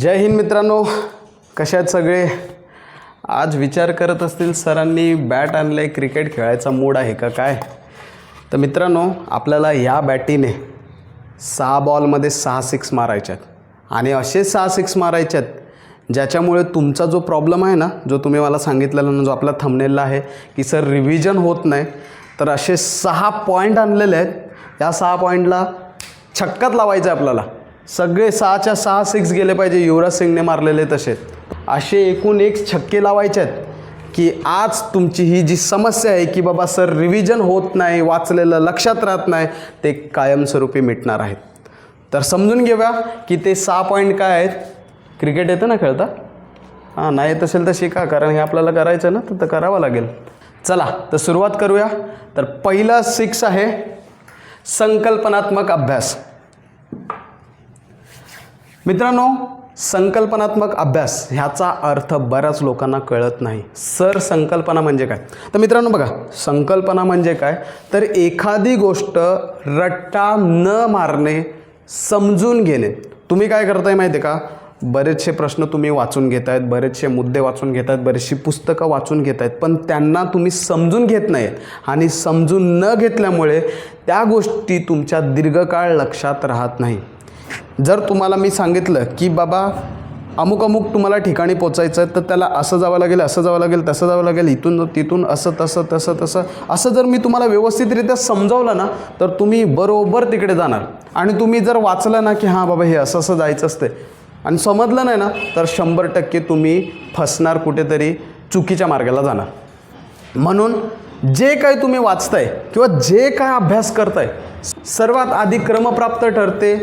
जय हिंद मित्रांनो. कशात आहेत सगळे? आज विचार करत असतील सरांनी बॅट आणले क्रिकेट खेळायचा मूड आहे का काय? तर मित्रांनो आपल्याला या बॅटीने सहा बॉलमध्ये सहा सिक्स मारायच्यात आणि असे सहा सिक्स मारायच्यात ज्याच्यामुळे तुमचा जो प्रॉब्लेम आहे ना जो तुम्ही मला सांगितलेला ना जो आपला थंबनेलला आहे की सर रिव्हिजन होत नाही तर असे सहा पॉईंट आणलेले आहेत. या सहा पॉईंटला छक्कात लावायचं आहे आपल्याला. सगळे सहाच्या सहा सिक्स गेले पाहिजे. युवराज सिंगने मारलेले तसे. असे एकूण एक छक्के लावायचे आहेत की आज तुमची ही जी समस्या आहे की बाबा सर रिव्हिजन होत नाही वाचलेलं लक्षात राहत नाही ते कायमस्वरूपी मिटणार आहेत. तर समजून घेऊया की ते सहा पॉईंट काय आहेत. क्रिकेट येतं ना खेळता? हां नाही येत असेल तर शिका कारण हे आपल्याला करायचं ना तर करावं लागेल. चला तर सुरुवात करूया. तर पहिला सिक्स आहे संकल्पनात्मक अभ्यास. मित्रांनो संकल्पनात्मक अभ्यास ह्याचा अर्थ बऱ्याच लोकांना कळत नाही. सर संकल्पना म्हणजे काय? तर मित्रांनो बघा संकल्पना म्हणजे काय? तर एखादी गोष्ट रट्टा न मारणे समजून घेणे. तुम्ही काय करताय माहिती आहे का? बरेचसे प्रश्न तुम्ही वाचून घेत आहेत बरेचसे मुद्दे वाचून घेत आहेत बरेचशी पुस्तकं वाचून घेत आहेत पण त्यांना तुम्ही समजून घेत नाहीत. आणि समजून न घेतल्यामुळे त्या गोष्टी तुमच्या दीर्घकाळ लक्षात राहत नाही. जर तुम्हाला मी सांगितलं की बाबा अमुक अमुक तुम्हाला ठिकाणी पोचायचं आहे तर त्याला असं जावं लागेल असं जावं लागेल तसं जावं लागेल इथून तिथून असं तसं तसं तसं. असं जर मी तुम्हाला व्यवस्थितरित्या समजावलं ना तर तुम्ही बरोबर तिकडे जाणार. आणि तुम्ही जर वाचलं ना की हां बाबा हे असं असं जायचं असते आणि समजलं नाही ना तर शंभर टक्के तुम्ही फसणार कुठेतरी चुकीच्या मार्गाला जाणार. म्हणून जे काय तुम्ही वाचताय किंवा जे काय अभ्यास करताय सर्वात आधी क्रमप्राप्त ठरते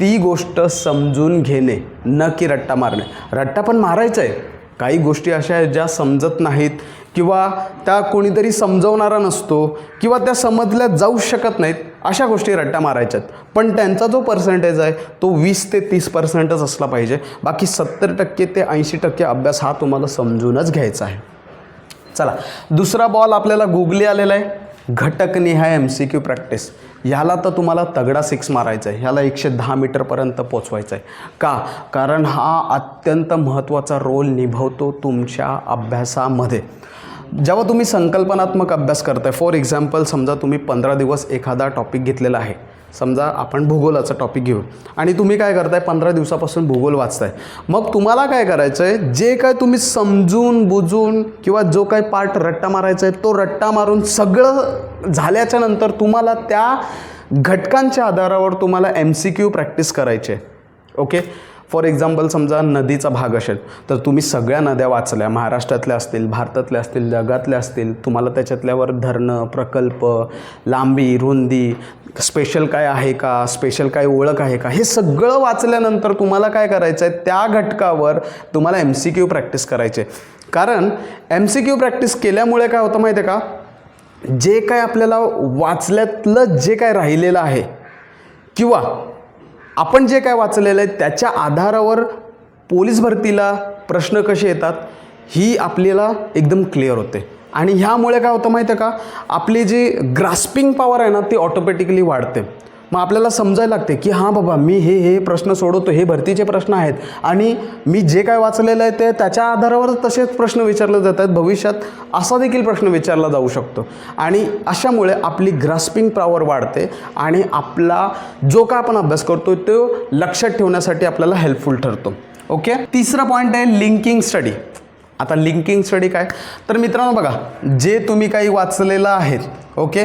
ती गोष्ट समजून घेणे न की रट्टा मारणे. रट्टा पण मारायचा आहे काही गोष्टी अशा आहेत ज्या समजत नाहीत किंवा त्या कोणीतरी समजवणारा नसतो किंवा त्या समजल्या जाऊ शकत नाहीत अशा गोष्टी रट्टा मारायच्यात. पण त्यांचा जो पर्सेंटेज आहे तो वीस ते तीस पर्सेंटच असला पाहिजे. बाकी सत्तर टक्के ते ऐंशी टक्के अभ्यास हा तुम्हाला समजूनच घ्यायचा आहे. चला दुसरा बॉल आपल्याला गुगली आलेला आहे. घटकनिहाय एम सी क्यू प्रॅक्टिस ह्याला तर तुम्हाला तगडा सिक्स मारायचा आहे. ह्याला एकशे दहा मीटरपर्यंत पोचवायचं आहे. का? कारण हा अत्यंत महत्त्वाचा रोल निभवतो तुमच्या अभ्यासामध्ये. जेव्हा तुम्ही संकल्पनात्मक अभ्यास करताय फॉर एक्झाम्पल समजा तुम्ही पंधरा दिवस एखादा टॉपिक घेतलेला आहे. समजा आपण भूगोलाचा टॉपिक घेऊ. आणि तुम्ही काय करताय? पंधरा दिवसापासून भूगोल वाचताय. मग तुम्हाला काय करायचं आहे जे काय तुम्ही समजून बुजून किंवा जो काही पार्ट रट्टा मारायचा आहे तो रट्टा मारून सगळं झाल्याच्यानंतर तुम्हाला त्या घटकांच्या आधारावर तुम्हाला एम सी क्यू प्रॅक्टिस करायची आहे. ओके फॉर एक्झाम्पल समजा नदीचा भाग असेल तर तुम्ही सगळ्या नद्या वाचल्या. महाराष्ट्रातल्या असतील भारतातल्या असतील जगातल्या असतील तुम्हाला त्याच्यातल्यावर धरणं प्रकल्प लांबी रुंदी स्पेशल काय आहे का स्पेशल काय ओळख आहे का हे सगळं वाचल्यानंतर तुम्हाला काय करायचं आहे त्या घटकावर तुम्हाला एम सी क्यू प्रॅक्टिस करायचे कारण एम सी क्यू प्रॅक्टिस केल्यामुळे काय होतं माहिती आहे का? जे काय आपल्याला वाचल्यातलं जे काय राहिलेलं आहे किंवा आपण जे काय वाचलेलं आहे त्याच्या आधारावर पोलीस भरतीला प्रश्न कसे येतात ही आपल्याला एकदम क्लिअर होते. आणि ह्यामुळे काय होतं माहिती आहे का? आपली जी ग्रास्पिंग पॉवर आहे ना ती ऑटोमॅटिकली वाढते. मग आपल्याला समजायला लागते की हां बाबा मी हे हे प्रश्न सोडवतो हे भरतीचे प्रश्न आहेत. आणि मी जे काय वाचलेलं आहे ते त्याच्या आधारावर तसेच प्रश्न विचारले जात आहेत. भविष्यात असा देखील प्रश्न विचारला जाऊ शकतो. आणि अशामुळे आपली ग्रास्पिंग पॉवर वाढते आणि आपला जो काय आपण अभ्यास करतो तो लक्षात ठेवण्यासाठी आपल्याला हेल्पफुल ठरतो. ओके? तिसरा पॉईंट आहे लिंकिंग स्टडी. आता लिंकिंग स्टडी काय? तर मित्रांनो बघा जे तुम्ही काही वाचलेलं आहेत ओके?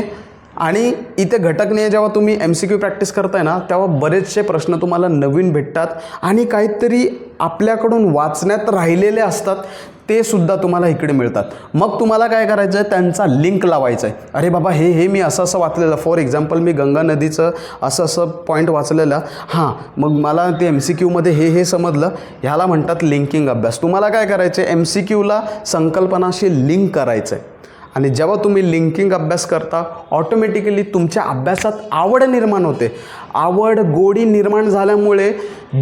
आणि इथे घटकने जेव्हा तुम्ही एम सी क्यू प्रॅक्टिस करताय ना तेव्हा बरेचसे प्रश्न तुम्हाला नवीन भेटतात आणि काहीतरी आपल्याकडून वाचण्यात राहिलेले असतात ते सुद्धा तुम्हाला इकडे मिळतात. मग तुम्हाला काय करायचं आहे त्यांचा लिंक लावायचा आहे अरे बाबा हे हे मी असं असं वाचलेलं. फॉर एक्झाम्पल मी गंगा नदीचं असं असं पॉईंट वाचलेलं. हां मग मला ते एम सी क्यूमध्ये हे हे समजलं. ह्याला म्हणतात लिंकिंग अभ्यास. तुम्हाला काय करायचं आहे एम सी क्यूला संकल्पनाशी लिंक करायचं आहे आणि जेव्हा तुम्ही लिंकिंग अभ्यास करता ऑटोमॅटिकली तुमच्या अभ्यासात आवड निर्माण होते. आवड गोडी निर्माण झाल्यामुळे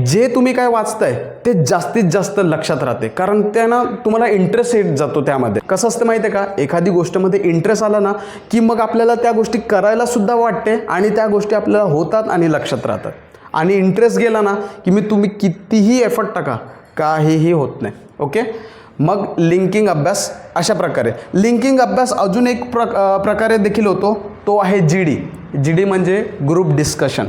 जे तुम्ही काय वाचताय ते जास्तीत जास्त लक्षात राहते. कारण त्यांना तुम्हाला इंटरेस्ट येत जातो त्यामध्ये. कसं असतं माहिती आहे का? एखादी गोष्टमध्ये इंटरेस्ट आला ना की मग आपल्याला त्या गोष्टी करायला सुद्धा वाटते आणि त्या गोष्टी आपल्याला होतात आणि लक्षात राहतात. आणि इंटरेस्ट गेला ना की मी तुम्ही कितीही एफर्ट टाका काहीही होत नाही. ओके मग लिंकिंग अभ्यास अशा प्रकारे. लिंकिंग अभ्यास अजून एक प्र प्रकारे देखील होतो. तो आहे जी डी जी डी म्हणजे ग्रुप डिस्कशन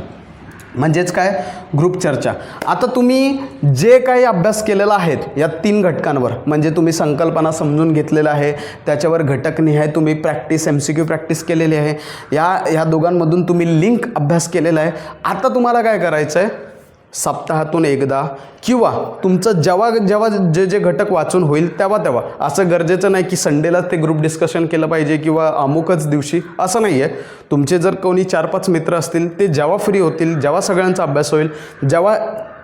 म्हणजेच काय? ग्रुप चर्चा. आता तुम्ही जे काही अभ्यास केलेला आहेत या तीन घटकांवर म्हणजे तुम्ही संकल्पना समजून घेतलेलं आहे त्याच्यावर घटकनिहाय तुम्ही practice M C Q practice केलेली आहे. या ह्या दोघांमधून तुम्ही लिंक अभ्यास केलेला आहे. आता तुम्हाला काय करायचं आहे सप्ताहातून एकदा किंवा तुमचं जेव्हा जेव्हा जे जे घटक वाचून होईल तेव्हा तेव्हा. असं गरजेचं नाही की संडेलाच ते ग्रुप डिस्कशन केलं पाहिजे किंवा अमुकच दिवशी. असं नाही आहे तुमचे जर कोणी चार पाच मित्र असतील ते जेव्हा फ्री होतील जेव्हा सगळ्यांचा अभ्यास होईल जेव्हा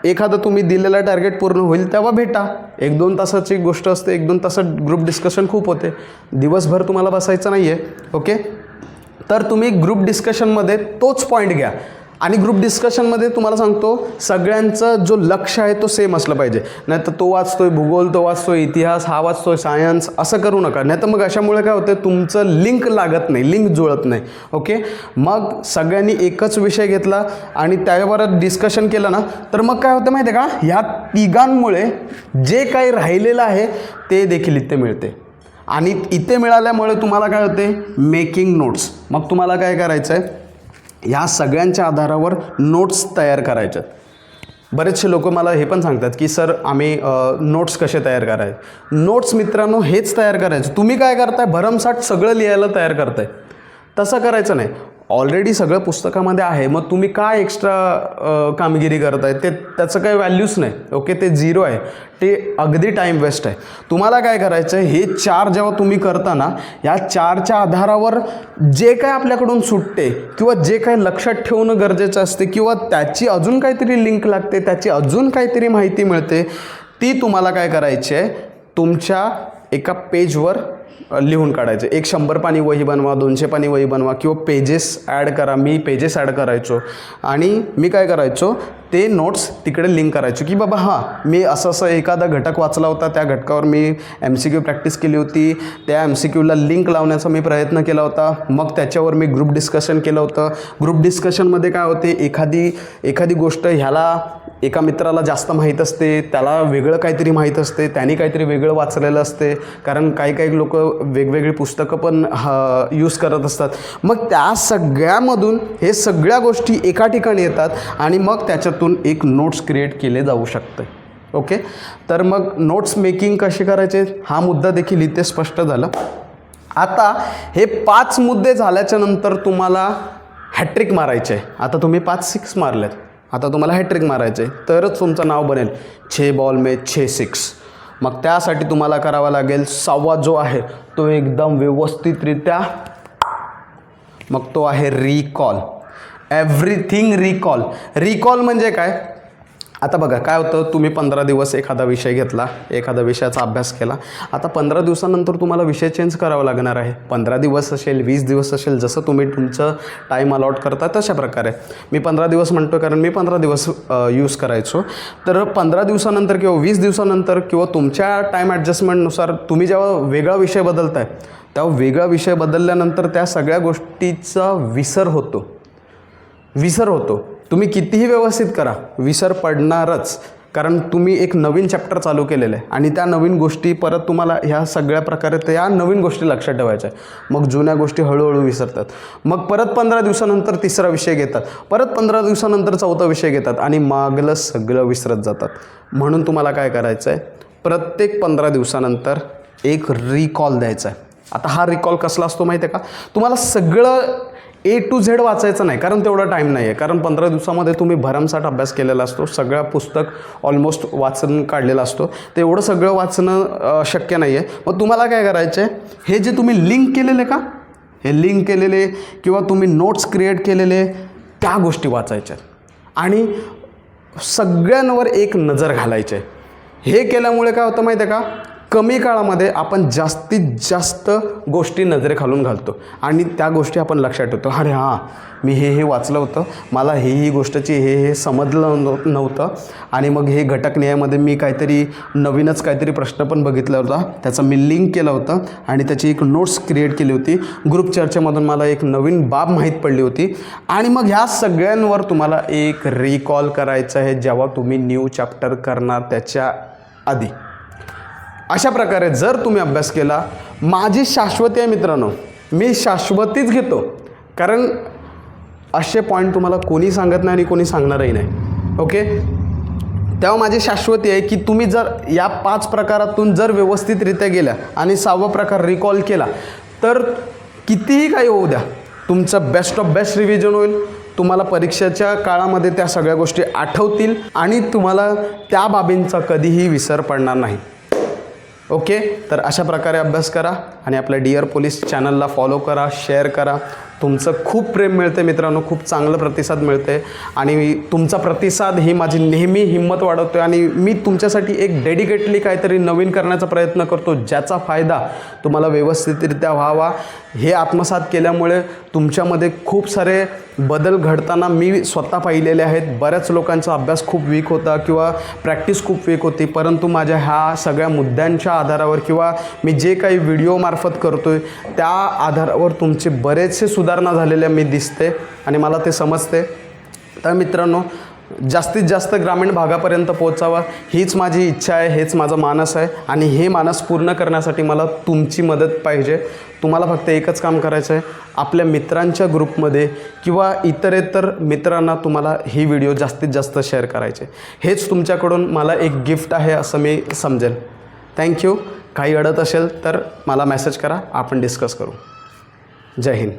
एखादं तुम्ही दिलेला टार्गेट पूर्ण होईल तेव्हा भेटा. एक दोन तासाची गोष्ट असते एक दोन तासात ग्रुप डिस्कशन खूप होते. दिवसभर तुम्हाला बसायचं नाही आहे ओके? तर तुम्ही ग्रुप डिस्कशनमध्ये तोच पॉईंट घ्या. आणि ग्रुप डिस्कशनमध्ये तुम्हाला सांगतो सगळ्यांचं जो लक्ष आहे तो सेम असलं पाहिजे. नाही तर तो वाचतोय भूगोल तो वाचतोय इतिहास हा वाचतोय सायन्स असं करू नका. नाही तर मग अशामुळे काय होतं तुमचं लिंक लागत नाही लिंक जुळत नाही. ओके मग सगळ्यांनी एकच विषय घेतला आणि त्यावर डिस्कशन केलं ना तर मग काय होतं माहिती आहे का? ह्या तिघांमुळे जे काही राहिलेलं आहे ते देखील इथे मिळते. आणि इथे मिळाल्यामुळे तुम्हाला काय होते मेकिंग नोट्स मग तुम्हाला काय करायचं आहे ह्या सगळ्यांच्या आधारावर नोट्स तयार करायच्यात बरेचसे लोक मला हे पण सांगतात की सर आम्ही नोट्स कसे तयार करायचे? नोट्स मित्रांनो हेच तयार करायचं. तुम्ही काय करताय? भरमसाठ सगळं लिहायला तयार करताय. तसं करायचं नाही. ऑलरेडी सगळं पुस्तकामध्ये आहे. मग तुम्ही काय एक्स्ट्रा कामगिरी करताय? ते त्याचं काही व्हॅल्यूच नाही. ओके ते झिरो आहे. ते अगदी टाईम वेस्ट आहे. तुम्हाला काय करायचं आहे हे चार जेव्हा तुम्ही करता ना या चारच्या आधारावर जे काय आपल्याकडून सुटते किंवा जे काही लक्षात ठेवणं गरजेचं असते किंवा त्याची अजून काहीतरी लिंक लागते त्याची अजून काहीतरी माहिती मिळते ती तुम्हाला काय करायची आहे तुमच्या एका पेजवर लिहून काढायचे. एक शंभर पाणी वही बनवा दोनशे पाणी वही बनवा किंवा पेजेस ॲड करा. मी पेजेस ॲड करायचो. आणि मी काय करायचो? ते नोट्स तिकडे लिंक करायचो की बाबा हां मी असं असं एखादा घटक वाचला होता. त्या घटकावर मी एम सी क्यू प्रॅक्टिस केली होती. त्या एम सी क्यूला लिंक लावण्याचा मी प्रयत्न केला होता. मग त्याच्यावर मी ग्रुप डिस्कशन केलं होतं. ग्रुप डिस्कशनमध्ये काय होते? एखादी एखादी गोष्ट ह्याला एका मित्राला जास्त माहीत असते. त्याला वेगळं काहीतरी माहीत असते. त्याने काहीतरी वेगळं वाचलेलं असते. कारण काही काही लोक वेगवेगळी पुस्तकं पण यूज करत असतात. मग त्या सगळ्यामधून हे सगळ्या गोष्टी एका ठिकाणी येतात आणि मग त्याच्यातून एक नोट्स क्रिएट केले जाऊ शकते. ओके तर मग नोट्स मेकिंग कसे करायचे? हा मुद्दा देखील इथे स्पष्ट झाला. आता हे पाच मुद्दे झाल्याच्यानंतर तुम्हाला हॅट्रिक मारायचे. आहे आता तुम्ही पाच सिक्स मारल्यात. आता तुम्हाला हॅट्रिक मारायचे. आहे तरच तुमचं नाव बनेल. छे बॉल मे छे सिक्स मग त्यासाठी तुम्हाला करावा लागेल सव्वा जो आहे तो एकदम व्यवस्थितरित्या. मग तो आहे रिकॉल एव्हरीथिंग रिकॉल रिकॉल म्हणजे काय? आता बघा काय होतं? तुम्ही पंधरा दिवस एखादा विषय घेतला एखादा विषयाचा अभ्यास केला. आता पंधरा दिवसानंतर तुम्हाला विषय चेंज करावा लागणार आहे. पंधरा दिवस असेल वीस दिवस असेल जसं तुम्ही तुमचं टाईम अलॉट करता तशा प्रकारे. मी पंधरा दिवस म्हणतो कारण मी पंधरा दिवस यूज करायचो. तर पंधरा दिवसानंतर किंवा वीस दिवसानंतर किंवा तुमच्या टाईम ॲडजस्टमेंटनुसार तुम्ही जेव्हा वेगळा विषय बदलताय तेव्हा वेगळा विषय बदलल्यानंतर त्या सगळ्या गोष्टीचा विसर होतो. विसर होतो. तुम्ही कितीही व्यवस्थित करा विसर पडणारच. कारण तुम्ही एक नवीन चॅप्टर चालू केलेलं आहे आणि त्या नवीन गोष्टी परत तुम्हाला ह्या सगळ्या प्रकारे त्या नवीन गोष्टी लक्षात ठेवायच्या आहे मग जुन्या गोष्टी हळूहळू विसरतात. मग परत पंधरा दिवसानंतर तिसरा विषय घेतात. परत पंधरा दिवसानंतर चौथा विषय घेतात आणि मागलं सगळं विसरत जातात. म्हणून तुम्हाला काय करायचं आहे? प्रत्येक पंधरा दिवसानंतर एक रिकॉल द्यायचा आहे. आता हा रिकॉल कसला असतो माहिती आहे का? तुम्हाला सगळं ए टू झेड वाचायचं नाही कारण तेवढा टाईम नाही आहे कारण पंधरा दिवसामध्ये तुम्ही भरमसाठ अभ्यास केलेला असतो सगळा पुस्तक ऑलमोस्ट वाचन काढलेला असतो. ते एवढं सगळं वाचणं शक्य नाही आहे मग तुम्हाला काय करायचं आहे हे जे तुम्ही लिंक केलेले का? हे लिंक केलेले किंवा तुम्ही नोट्स क्रिएट केलेले त्या गोष्टी वाचायच्या. आणि सगळ्यांवर एक नजर घालायची. आहे हे केल्यामुळे काय होतं माहिती आहे का? कमी काळामध्ये आपण जास्तीत जास्त गोष्टी नजरेखालून घालतो. आणि त्या गोष्टी आपण लक्षात ठेवतो. अरे हां मी हे हे वाचलं होतं. मला ही ही गोष्टची हे हे समजलं नव्हतं. आणि मग हे घटक न्यायामध्ये मी काहीतरी नवीनच काहीतरी प्रश्न पण बघितला होता. त्याचं मी लिंक केलं होतं. आणि त्याची एक नोट्स क्रिएट केली होती. ग्रुप चर्चेमधून मला एक नवीन बाब माहीत पडली होती. आणि मग ह्या सगळ्यांवर तुम्हाला एक रिकॉल करायचं आहे जेव्हा तुम्ही न्यू चॅप्टर करणार त्याच्या आधी. अशा प्रकारे जर तुम्ही अभ्यास केला माझी शाश्वती आहे मित्रांनो. मी शाश्वतीच घेतो. कारण असे पॉईंट तुम्हाला कोणी सांगत नाही आणि कोणी सांगणारही नाही. ओके तेव्हा माझी शाश्वती आहे की तुम्ही जर या पाच प्रकारातून जर व्यवस्थितरित्या गेल्या आणि सहावा प्रकार रिकॉल केला तर कितीही काही होऊ द्या. तुमचं बेस्ट ऑफ बेस्ट रिव्हिजन होईल. तुम्हाला परीक्षेच्या काळामध्ये त्या सगळ्या गोष्टी आठवतील आणि तुम्हाला त्या बाबींचा कधीही विसर पडणार नाही. ओके तर अशा प्रकारे अभ्यास करा आणि आपल्या डिअर पोलीस चॅनलला फॉलो करा शेअर करा. तुमचं खूप प्रेम मिळते मित्रांनो खूप चांगलं प्रतिसाद मिळते आणि तुमचा प्रतिसाद ही माझी नेहमी हिंमत वाढवतो आणि मी तुमच्यासाठी एक डेडिकेटली काहीतरी नवीन करण्याचा प्रयत्न करतो ज्याचा फायदा तुम्हाला व्यवस्थितरित्या व्हावा. हे आत्मसात केल्यामुळे तुमच्यामध्ये खूप सारे बदल घडताना मी स्वतः पाहिलेले आहेत. बऱ्याच लोकांचा अभ्यास खूप वीक होता किंवा प्रॅक्टिस खूप वीक होती परंतु माझ्या ह्या सगळ्या मुद्द्यांच्या आधारावर किंवा मी जे काही व्हिडिओमार्फत करतो आहे त्या आधारावर तुमचे बरेचसे सुधारणा झालेल्या मी दिसते आणि मला ते समजते. तर मित्रांनो जास्तीत जास्त ग्रामीण भागापर्यंत पोचावा हीच माझी इच्छा आहे हेच माझं मानस आहे आणि हे मानस पूर्ण करण्यासाठी मला तुमची मदत पाहिजे. तुम्हाला फक्त एकच काम करायचं आहे आपल्या मित्रांच्या ग्रुपमध्ये किंवा इतरेतर मित्रांना तुम्हाला ही व्हिडिओ जास्तीत जास्त शेअर करायचे. हेच तुमच्याकडून मला एक गिफ्ट आहे असं मी समजेल. थँक्यू काही अडत असेल तर मला मेसेज करा आपण डिस्कस करू. जय हिंद.